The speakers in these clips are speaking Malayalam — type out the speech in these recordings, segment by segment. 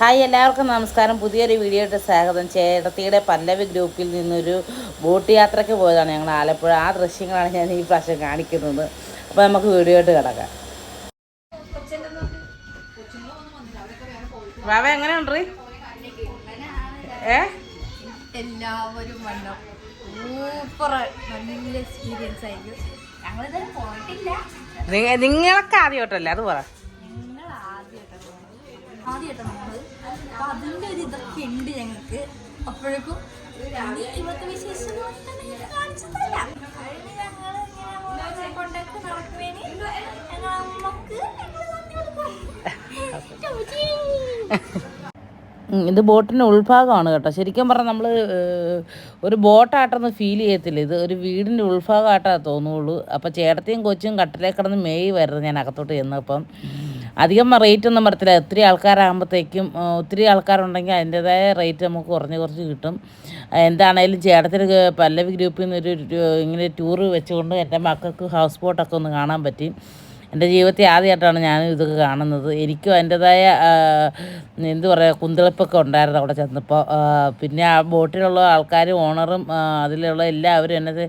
ഹായ് എല്ലാവർക്കും നമസ്കാരം. പുതിയൊരു വീഡിയോയുടെ സ്വാഗതം. ചേട്ടത്തിയുടെ പല്ലവി ഗ്രൂപ്പിൽ നിന്നൊരു ബോട്ട് യാത്രയ്ക്ക് പോയതാണ് ഞങ്ങൾ ആലപ്പുഴ. ആ ദൃശ്യങ്ങളാണ് ഞാൻ ഈ പ്രാവശ്യം കാണിക്കുന്നത്. അപ്പോൾ നമുക്ക് വീഡിയോ ആയിട്ട് കിടക്കാം. വാവ എങ്ങനെയുണ്ട്? ഏ? എല്ലാവരും വന്നു. സൂപ്പർ. നല്ല എക്സ്പീരിയൻസ് ആയിരിക്കും. ഞങ്ങളിതുവരെ പോയിട്ടില്ല. നിങ്ങ- നിങ്ങളൊക്കെ ആദ്യമായിട്ടല്ലേ? അത് പറ. ആദ്യമായിട്ടാണ് ആദ്യമായിട്ടാണ് അപ്പൊ അതിന്റെ ഒരു ഇതൊക്കെ ഉണ്ട് ഞങ്ങൾക്ക്. അപ്പോഴേക്കും ഇവിടുത്തെ വിശേഷം കാണിച്ചു ഇത് ബോട്ടിന്റെ ഉൾഭാഗമാണ് കേട്ടോ. ശരിക്കും പറഞ്ഞാൽ നമ്മൾ ഒരു ബോട്ടായിട്ടൊന്നും ഫീൽ ചെയ്യത്തില്ല. ഇത് ഒരു വീടിന്റെ ഉൾഭാഗമായിട്ടാണ് തോന്നുള്ളൂ. അപ്പോൾ ചേട്ടത്തെയും കൊച്ചും കട്ടിലേ മേയ് മേയി വരുന്നത് ഞാൻ അകത്തോട്ട് ചെന്നപ്പം. അധികം റേറ്റ് ഒന്നും പറയത്തില്ല ഒത്തിരി ആൾക്കാരാകുമ്പോഴത്തേക്കും ഒത്തിരി ആൾക്കാരുണ്ടെങ്കിൽ അതിന്റെതായ റേറ്റ് നമുക്ക് കുറഞ്ഞ് കുറച്ച് കിട്ടും. എന്താണേലും ചേട്ടത്തിന് പല്ലവി ഗ്രൂപ്പിൽ നിന്നൊരു ഇങ്ങനെ ടൂറ് വെച്ചുകൊണ്ട് എന്റെ മക്കൾക്ക് ഹൗസ് ബോട്ടൊക്കെ ഒന്ന് കാണാൻ പറ്റി. എന്റെ ജീവിതത്തിൽ ആദ്യമായിട്ടാണ് ഞാൻ ഇതൊക്കെ കാണുന്നത്. എനിക്കും അതിന്റെതായ എന്ത് പറയുക കുന്തിളപ്പൊക്കെ ഉണ്ടായിരുന്നു അവിടെ ചെന്നപ്പോൾ. പിന്നെ ആ ബോട്ടിലുള്ള ആൾക്കാരും ഓണറും അതിലുള്ള എല്ലാവരും എന്നെ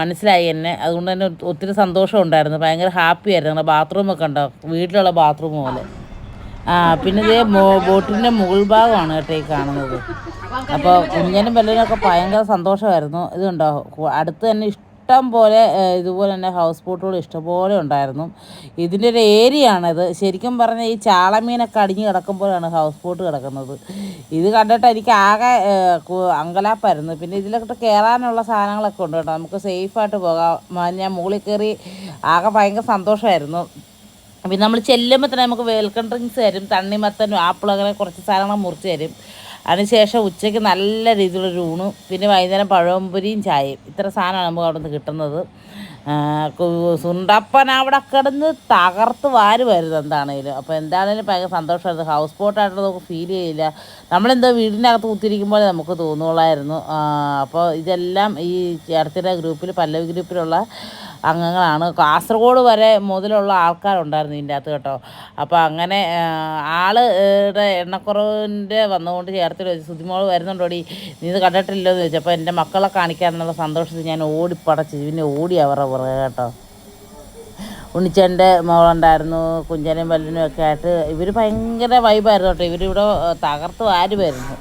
മനസ്സിലായി എന്നെ. അതുകൊണ്ട് തന്നെ ഒത്തിരി സന്തോഷം ഉണ്ടായിരുന്നു. ഭയങ്കര ഹാപ്പി ആയിരുന്നു. ഞങ്ങളുടെ ബാത്റൂമൊക്കെ ഉണ്ടോ? വീട്ടിലുള്ള ബാത്റൂം പോലെ. ആ പിന്നെ ഇതേ ബോട്ടിന്റെ മുകൾ ഭാഗമാണ് കേട്ടോ ഈ കാണുന്നത്. അപ്പോൾ കുഞ്ഞനും ഒക്കെ ഭയങ്കര സന്തോഷമായിരുന്നു. ഇതുണ്ടോ? അടുത്ത് തന്നെ ഇഷ്ടം പോലെ ഇതുപോലെ തന്നെ ഹൗസ് ബോട്ടുകൾ ഇഷ്ടംപോലെ ഉണ്ടായിരുന്നു. ഇതിന്റെ ഒരു ഏരിയ ആണിത്. ശരിക്കും പറഞ്ഞാൽ ഈ ചാളമീനൊക്കെ അടിഞ്ഞ് കിടക്കുമ്പോഴാണ് ഹൗസ് ബോട്ട് കിടക്കുന്നത്. ഇത് കണ്ടിട്ട് എനിക്ക് ആകെ അങ്കലാപ്പായിരുന്നു. പിന്നെ ഇതിലൊക്കെ കയറാനുള്ള സാധനങ്ങളൊക്കെ ഉണ്ട് കേട്ടോ. നമുക്ക് സേഫായിട്ട് പോകാം. ഞാൻ മുകളിൽ കയറി ആകെ ഭയങ്കര സന്തോഷമായിരുന്നു. പിന്നെ നമ്മൾ ചെല്ലുമ്പോൾ തന്നെ നമുക്ക് വെൽക്കം ഡ്രിങ്ക്സ് തരും തണ്ണിമത്തനും ആപ്പിൾ അങ്ങനെ കുറച്ച് സാധനങ്ങൾ മുറിച്ച് തരും. അതിനുശേഷം ഉച്ചയ്ക്ക് നല്ല രീതിയിലൊരു ഊണ് പിന്നെ വൈകുന്നേരം പഴംപൊരിയും ചായയും. ഇത്ര സാധനമാണ് നമുക്ക് അവിടെ നിന്ന് കിട്ടുന്നത് സുണ്ടപ്പൻ അവിടെ കിടന്ന് തകർത്ത് വാരുമായിരുന്നു എന്താണേലും. അപ്പോൾ എന്താണേലും ഭയങ്കര സന്തോഷമായിരുന്നു. ഹൗസ് ബോട്ടായിട്ട് നമുക്ക് ഫീൽ ചെയ്യില്ല. നമ്മളെന്തോ വീടിനകത്ത് കുത്തിരിക്കുമ്പോൾ നമുക്ക് തോന്നുകയുള്ളായിരുന്നു. അപ്പോൾ ഇതെല്ലാം ഈ ചേർത്തിന്റെ ഗ്രൂപ്പിൽ പല്ലവി ഗ്രൂപ്പിലുള്ള അംഗങ്ങളാണ്. കാസർഗോഡ് വരെ മുതലുള്ള ആൾക്കാരുണ്ടായിരുന്നു ഇതിന്റെ അകത്ത് കേട്ടോ. അപ്പോൾ അങ്ങനെ ആളുടെ ആൾ എണ്ണക്കുറവിന്റെ വന്നുകൊണ്ട് ചേർത്തിൽ വെച്ച് സുതിമോൾ വരുന്നുണ്ടോടി നീ ഇത് കണ്ടിട്ടില്ലോ എന്ന് ചോദിച്ചപ്പോൾ എന്റെ മക്കളെ കാണിക്കാനുള്ള സന്തോഷത്തിൽ ഞാൻ ഓടിപ്പടച്ച് പിന്നെ ഓടി അവരുടെ പുറകെ കേട്ടോ. ഉണ്ണിച്ചന്റെ മോളുണ്ടായിരുന്നു കുഞ്ചനും വല്ലനും ഒക്കെ ആയിട്ട്. ഇവർ ഭയങ്കര വൈബായിരുന്നു കേട്ടോ. ഇവരിവിടെ തകർത്ത് വാരുമായിരുന്നു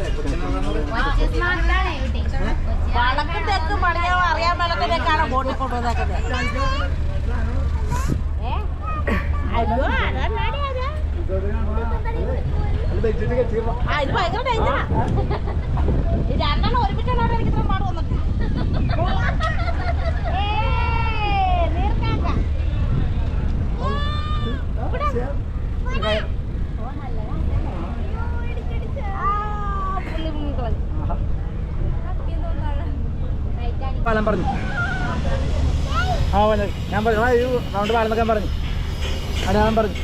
കൊച്ചുനാട്ടിലാണ് ഇവിടെ. വടക്കും തെക്കും പണിയോ അറിയാൻ മേലത്തിലേക്കാണ് ബോട്ടിൽ കൊണ്ടുവന്നേക്കുന്നത് ഇത് ഭയങ്കര ഡേഞ്ചറാ. രണ്ടെണ്ണം ഒരുമിച്ചുള്ള എനിക്ക് ഇത്ര പാട് വന്നിട്ട് പാലം പറഞ്ഞു. ആ പറഞ്ഞു ഞാൻ പറഞ്ഞു ആ, ഒരു റൗണ്ട് പാലം എന്നൊക്കെ പറഞ്ഞു. അടയാളം പറഞ്ഞു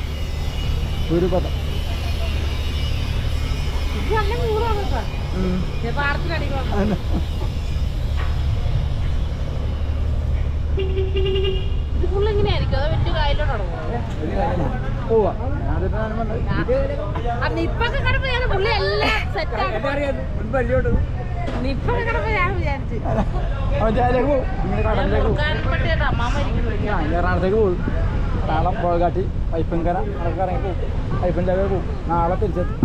കായലോട്ടാണോ പോവാ. പറഞ്ഞത് നിപ്പൊക്കെ കിടപ്പ് ഞാൻ പുള്ളി എല്ലാം സെറ്റ് എന്നെ ഞാൻ ഞാൻ എറണാകുളത്തേക്ക് പോകും നാളെ പുഴകാട്ടി പൈപ്പങ്കര അതൊക്കെ ഇറങ്ങി പോകും പൈപ്പിന്റെ ചായ പോകും നാളെ തിരിച്ചെത്തും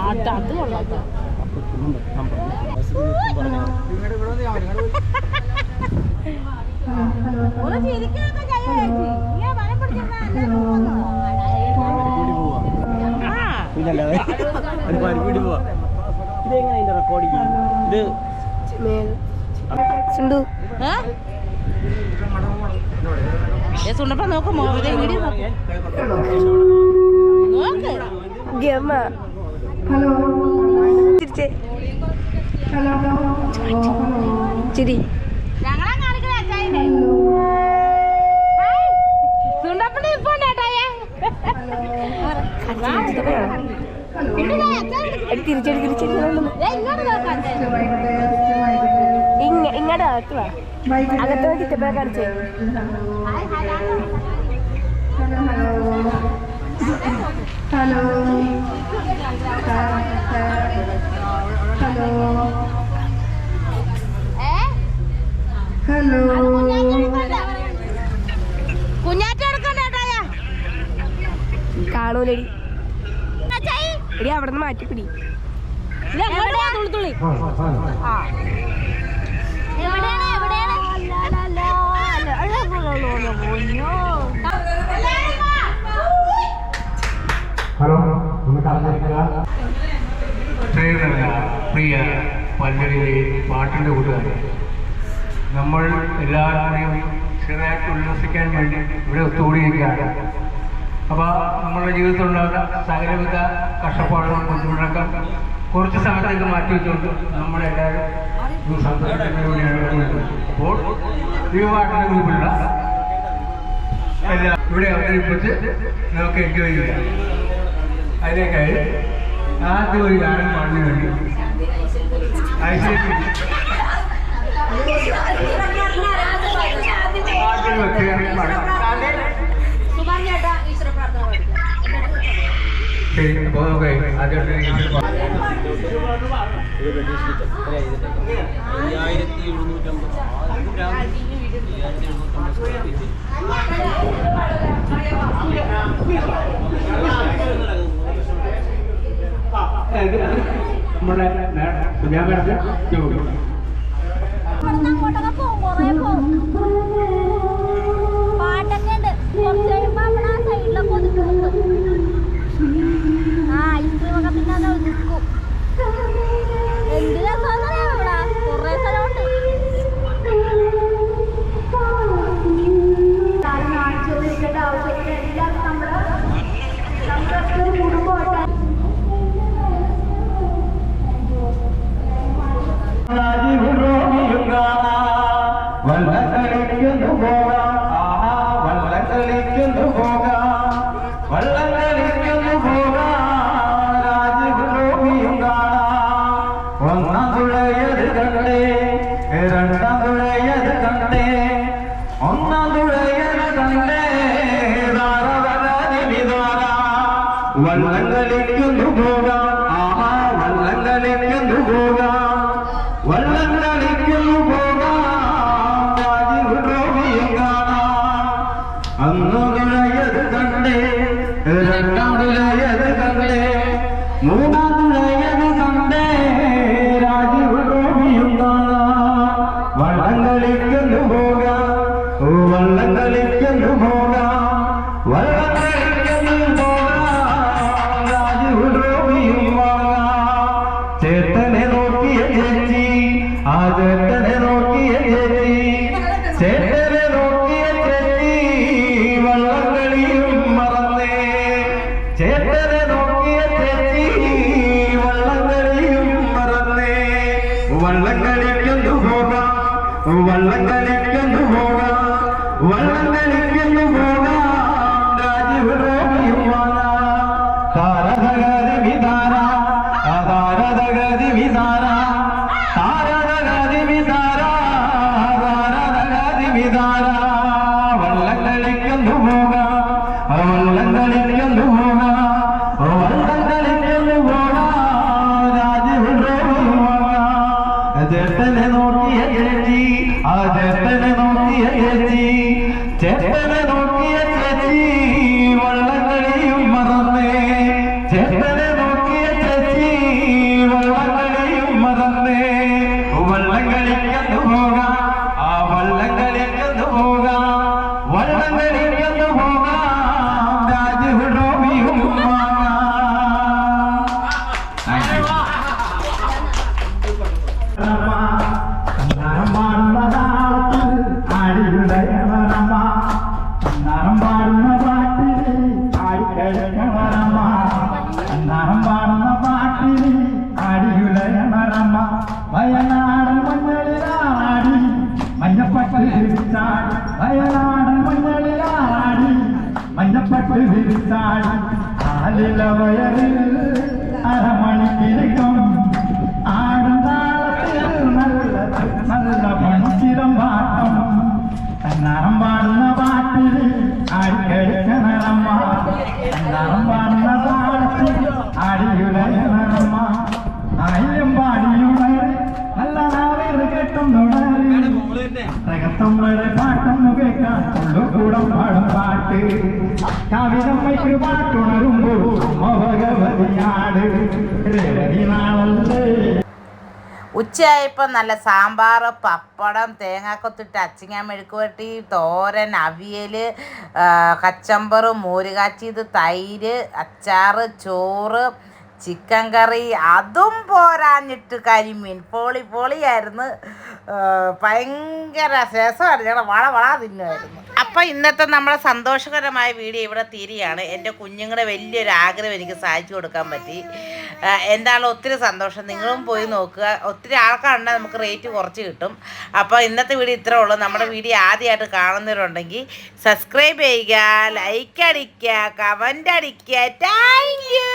അത് അത് കൊള്ളാം കേട്ടോ. ഇങ്ങോട്ട് ഇവിടെ വന്ന് ഞാൻ വരും. ഇങ്ങോട്ട് പോയി. ഒന്ന് ചിരിക്കുകയൊക്കെ ചെയ്യാം ചേച്ചി. ഇങ്ങനെ വല പിടിച്ചിരുന്നാ പിന്നല്ലാതെ ഒരു പരിപാടി പോവാ. ഇതെങ്ങനെ അതിന്റെ റെക്കോർഡിങ് ഇത് സുണ്ടപ്പ നോക്ക് വീഡിയോ നോക്ക്. ഞങ്ങളെ കാണിക്കണ തിരിച്ചടി തിരിച്ചടി ഇങ്ങോട്ട് അകത്തുവാ അകത്ത് ചിറ്റപ്പേ ഹലോ. കാണൂലടി ഹലോ. അവിടെ നിന്ന് മാറ്റിപ്പിടി തുള്ളി ആ എവിടെയാണ് എവിടെയാണ്? ഹലോ ഒന്ന് കടന്നിരിക്കുക പ്രിയ പ്രിയ പല്ലവിയിലെ പാട്ടിന്റെ കൂട്ടുകാരെ നമ്മൾ എല്ലാവരുടെയും ചെറുതായിട്ട് ഉല്ലസിക്കാൻ വേണ്ടി ഇവിടെ ഒത്തുകൂടിയിരിക്കുകയാണ്. അപ്പോൾ നമ്മുടെ ജീവിതത്തിലുണ്ടാകുന്ന സകലവിധ കഷ്ടപ്പാടുകളും ബുദ്ധിമുട്ടൊക്കെ കുറച്ച് സമയത്തേക്ക് മാറ്റി വെച്ചുകൊണ്ട് നമ്മളെല്ലാവരും. അപ്പോൾ ഈ പാട്ടിന്റെ ഗ്രൂപ്പിലുള്ള എല്ലാം ഇവിടെ അവതരിപ്പിച്ച് നമുക്ക് എൻജോയ് ചെയ്യാം അതിനേക്കായി ആദ്യം ഒരു ഗാനം പാടിന് വേണ്ടി ഐശ്വര്യ ആദ്യം വെക്കുകയാണെങ്കിൽ പാടാം ശരി അപ്പോൾ നമുക്ക് ആദ്യമായിട്ട് പാടാം നമ്മുടെ സുജാ മേഡത്തെ ജോലി വള്ളക്കളിക്കുന്നു പോകാം. ആഹാ വള്ളക്കളിക്കുന്നു പോകാം. വള്ളക്കളിക്കുന്നു പോകാം. രാജഗുരുവിയും കാണാം. ഒന്നാം തുഴയത് കണ്ടേ രണ്ടാം തുഴയത് കണ്ടേ. ഒന്നാം തുഴയത് കണ്ടേ വള്ളം കളിക്കുന്നു പോകാം. ആഹാ വള്ളം കളിക്കുന്നു പോകാം. വള്ളം കളിക്കുന്നു വള്ളം ¿eh? விரித்தாள் வயலாடல் மண்ணில் ஆடி மஞ்சப்பட்டு விரித்தாள் ஆளில வயலில் அரமணி கிடைக்கும் ஆடும் தாளத்தில் நல்ல நல்ல பணத்திடம் பாட்டம் நரம் பாடின பாட்டில் அடிக்கடிக்க நரம்மா நரம் பாடின பாடத்தில் அடியுடைய நரம்மா அழியும் பாடியுடைய நல்ல நாள் இருக்கட்டும் தொடர் രഹസ്യങ്ങളുടെ പാട്ടൊന്നു കേൾക്കാൻ കൂടം പാടും പാട്ട്. കവിതമ്മയ്ക്ക് പാട്ടുണരുമ്പോൾ ഭഗവതിയാട് ഉച്ചയായപ്പോൾ നല്ല സാമ്പാർ പപ്പടം തേങ്ങാക്കൊത്തിട്ട് അച്ചിങ്ങ മെഴുക്കുവരട്ടി തോരൻ അവിയൽ കച്ചമ്പറ് മോര് കാച്ചിയത് തൈര് അച്ചാറ് ചോറ് ചിക്കൻ കറി അതും പോരാഞ്ഞിട്ട് കരിമീൻ. പൊളി പൊളിയായിരുന്നു. ഭയങ്കര രസമായിരുന്നു. ഞങ്ങൾ വള വള തിന്നുമായിരുന്നു. അപ്പോൾ ഇന്നത്തെ നമ്മുടെ സന്തോഷകരമായ വീഡിയോ ഇവിടെ തീരുകയാണ്. എന്റെ കുഞ്ഞുങ്ങളുടെ വലിയൊരു ആഗ്രഹം എനിക്ക് സാധിച്ചു കൊടുക്കാൻ പറ്റി. എന്താണോ എന്താണ് ഒത്തിരി സന്തോഷം. നിങ്ങളും പോയി നോക്കുക. ഒത്തിരി ആൾക്കാരുണ്ടെങ്കിൽ നമുക്ക് റേറ്റ് കുറച്ച് കിട്ടും. അപ്പോൾ ഇന്നത്തെ വീഡിയോ ഇത്രേ ഉള്ളൂ. നമ്മുടെ വീഡിയോ ആദ്യമായിട്ട് കാണുന്നവരുണ്ടെങ്കിൽ സബ്സ്ക്രൈബ് ചെയ്യുക ലൈക്ക് അടിക്കുക കമന്റ് അടിക്കുക. Thank you!